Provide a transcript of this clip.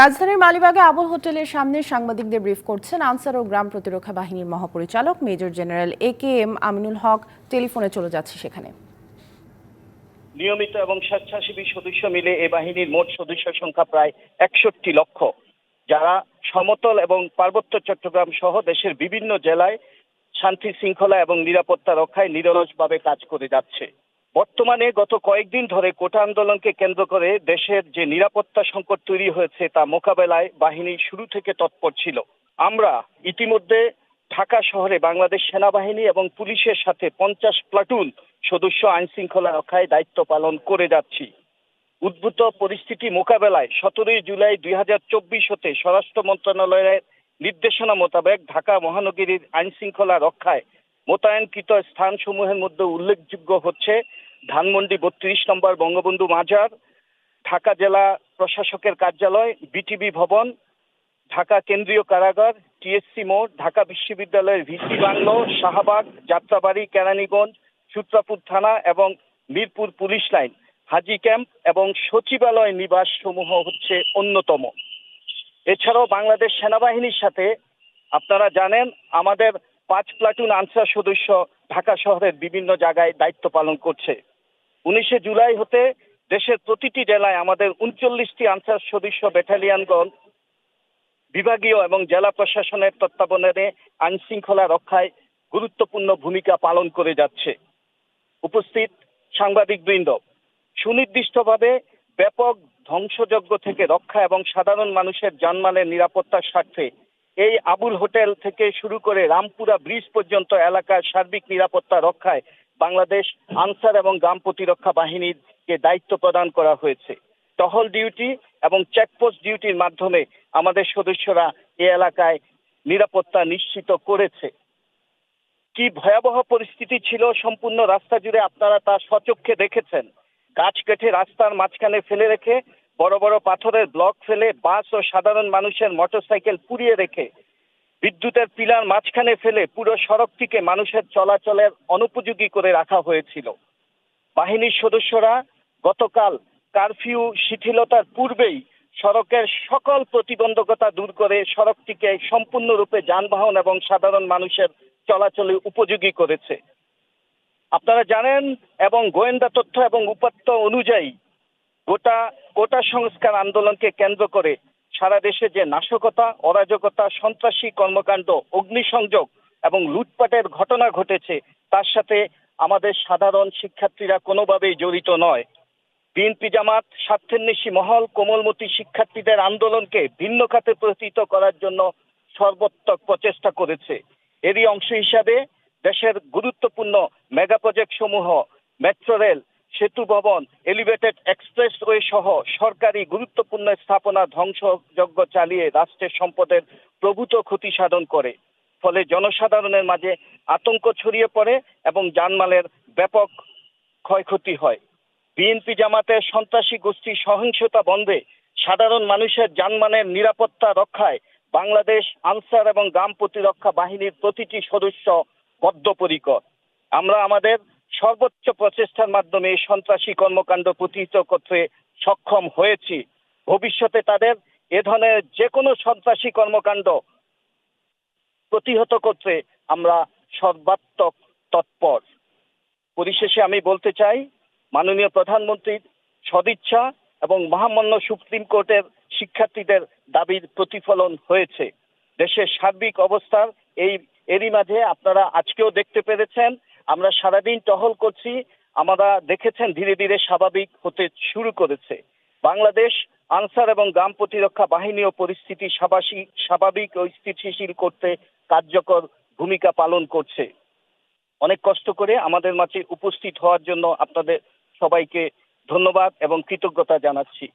রাজধানীর মালিবাগে আবুল হোটেলের সামনে সাংবাদিকদের ব্রিফ করছেন আনসার ও গ্রাম প্রতিরক্ষা বাহিনীর মহাপরিচালক major general A K M Aminul Haque. টেলিফোনে চলে যাচ্ছে সেখানে। নিয়মিত এবং স্বেচ্ছাসেবী সদস্য মিলে এ বাহিনীর মোট সদস্য সংখ্যা প্রায় একষট্টি লক্ষ। যারা সমতল এবং পার্বত্য চট্টগ্রাম সহ দেশের বিভিন্ন জেলায় শান্তি শৃঙ্খলা এবং নিরাপত্তা রক্ষায় নিরলসভাবে কাজ করে যাচ্ছে। বর্তমানে গত কয়েকদিন ধরে কোটা আন্দোলনকে কেন্দ্র করে দেশের যে নিরাপত্তা সংকট তৈরি হয়েছে তা মোকাবেলায় বাহিনী শুরু থেকে তৎপর ছিল। আমরা ইতিমধ্যে ঢাকা শহরে বাংলাদেশ সেনাবাহিনী এবং পুলিশের সাথে পঞ্চাশ প্লাটুন সদস্য আইন শৃঙ্খলা রক্ষায় দায়িত্ব পালন করে যাচ্ছি। উদ্ভূত পরিস্থিতি মোকাবেলায় সতেরোই জুলাই দুই হাজার চব্বিশ হতে স্বরাষ্ট্র মন্ত্রণালয়ের নির্দেশনা মোতাবেক ঢাকা মহানগরীর আইন শৃঙ্খলা রক্ষায় মোতায়েনকৃত স্থানসমূহের মধ্যে উল্লেখযোগ্য হচ্ছে ধানমন্ডি বত্রিশ নম্বর বঙ্গবন্ধু মাজার, ঢাকা জেলা প্রশাসকের কার্যালয় বিটিবি ভবন, ঢাকা কেন্দ্রীয় কারাগার, টিএসসি মোড়, ঢাকা বিশ্ববিদ্যালয়ের ভিসি বাংলো, শাহবাগ, যাত্রাবাড়ি, কেরানীগঞ্জ, সূত্রাপুর থানা এবং Mirpur police line, Haji camp এবং সচিবালয় নিবাস সমূহ হচ্ছে অন্যতম। এছাড়াও বাংলাদেশ সেনাবাহিনীর সাথে আপনারা জানেন, আমাদের পাঁচ প্লাটুন আনসার সদস্য ঢাকা শহরের বিভিন্ন জায়গায় দায়িত্ব পালন করছে। উনিশে জুলাই হতে দেশের প্রতিটি জেলায় আমাদের উনচল্লিশটি আনসার সদস্য ব্যাটালিয়নগণ, বিভাগীয় এবং জেলা প্রশাসনের তত্ত্বাবধানে আইন শৃঙ্খলা রক্ষায় গুরুত্বপূর্ণ ভূমিকা পালন করে যাচ্ছে। উপস্থিত সাংবাদিকবৃন্দ, সুনির্দিষ্টভাবে ব্যাপক ধ্বংসযজ্ঞ থেকে রক্ষা এবং সাধারণ মানুষের জানমালের নিরাপত্তার স্বার্থে এই আবুল হোটেল থেকে শুরু করে রামপুরা ব্রিজ পর্যন্ত এলাকার সার্বিক নিরাপত্তা রক্ষায় বাংলাদেশ আনসার এবং গ্রাম প্রতিরক্ষা বাহিনীকে দায়িত্ব প্রদান করা হয়েছে। টহল ডিউটি এবং চেকপোস্ট ডিউটির মাধ্যমে আমাদের সদস্যরা এ এলাকায় নিরাপত্তা নিশ্চিত করেছে। কি ভয়াবহ পরিস্থিতি ছিল সম্পূর্ণ রাস্তা জুড়ে আপনারা তা সচক্ষে দেখেছেন। গাছ কেটে রাস্তার মাঝখানে ফেলে রেখে বড় বড় পাথরের ব্লক ফেলে বাস ও সাধারণ মানুষের মোটরসাইকেল পুড়িয়ে রেখে বিদ্যুতের পিলার মাঝখানে ফেলে পুরো সড়কটিকে মানুষের চলাচলের অনুপযোগী করে রাখা হয়েছিল। বাহিনীর সদস্যরা গতকাল কারফিউ শিথিলতার পূর্বেই সড়কের সকল প্রতিবন্ধকতা দূর করে সড়কটিকে সম্পূর্ণরূপে যানবাহন এবং সাধারণ মানুষের চলাচলে উপযোগী করেছে। আপনারা জানেন, এবং গোয়েন্দা তথ্য এবং উপাত্ত অনুযায়ী গোটা কোটা সংস্কার আন্দোলনকে কেন্দ্র করে সারা দেশে যে নাশকতা, অরাজকতা, সন্ত্রাসী কর্মকাণ্ড, অগ্নিসংযোগ এবং লুটপাটের ঘটনা ঘটেছে, তার সাথে আমাদের সাধারণ শিক্ষার্থীরা কোনোভাবেই জড়িত নয়। বিএনপি জামাত, স্বার্থেন্বেষী মহল, কোমলমতি শিক্ষার্থীদের আন্দোলনকে ভিন্ন খাতে প্রতীত করার জন্য সর্বোত্তক প্রচেষ্টা করেছে। এরই অংশ হিসাবে দেশের গুরুত্বপূর্ণ মেগা প্রজেক্ট সমূহ মেট্রো রেল সেতু ভবন এলিভেটেড এক্সপ্রেসওয়ে সহ সরকারি গুরুত্বপূর্ণ স্থাপনা ধ্বংসযজ্ঞ চালিয়ে রাষ্ট্রের সম্পদের প্রভূত ক্ষতি সাধন করে। ফলে জনসাধারণের মাঝে আতঙ্ক ছড়িয়ে পড়ে এবং জানমালের ব্যাপক ক্ষয়ক্ষতি হয়। বিএনপি জামাতের সন্ত্রাসী গোষ্ঠী সহিংসতা বন্ধে সাধারণ মানুষের জানমালের নিরাপত্তা রক্ষায় বাংলাদেশ আনসার এবং গ্রাম প্রতিরক্ষা বাহিনীর প্রতিটি সদস্য বদ্ধপরিকর। আমরা আমাদের সর্বোচ্চ প্রচেষ্টার মাধ্যমে সন্ত্রাসী কর্মকাণ্ড প্রতিহিত করতে সক্ষম হয়েছি। ভবিষ্যতে তাদের এ ধরনের যে কোনো সন্ত্রাসী কর্মকাণ্ড প্রতিহত করতে আমরা সর্বাত্মক তৎপর। পরিশেষে আমি বলতে চাই, মাননীয় প্রধানমন্ত্রীর সদিচ্ছা এবং মহামান্য সুপ্রিম কোর্টের শিক্ষার্থীদের দাবির প্রতিফলন হয়েছে। দেশের সার্বিক অবস্থার এই, এরই মাঝে আপনারা আজকেও দেখতে পেরেছেন আমরা সারাদিন টহল করছি, আমরা দেখেছেন ধীরে ধীরে স্বাভাবিক হতে শুরু করেছে। বাংলাদেশ, আনসার এবং গ্রাম প্রতিরক্ষা বাহিনী ও পরিস্থিতি স্বাভাবিক ও স্থিতিশীল করতে কার্যকর ভূমিকা পালন করছে। অনেক কষ্ট করে আমাদের মাঝে উপস্থিত হওয়ার জন্য আপনাদের সবাইকে ধন্যবাদ এবং কৃতজ্ঞতা জানাচ্ছি।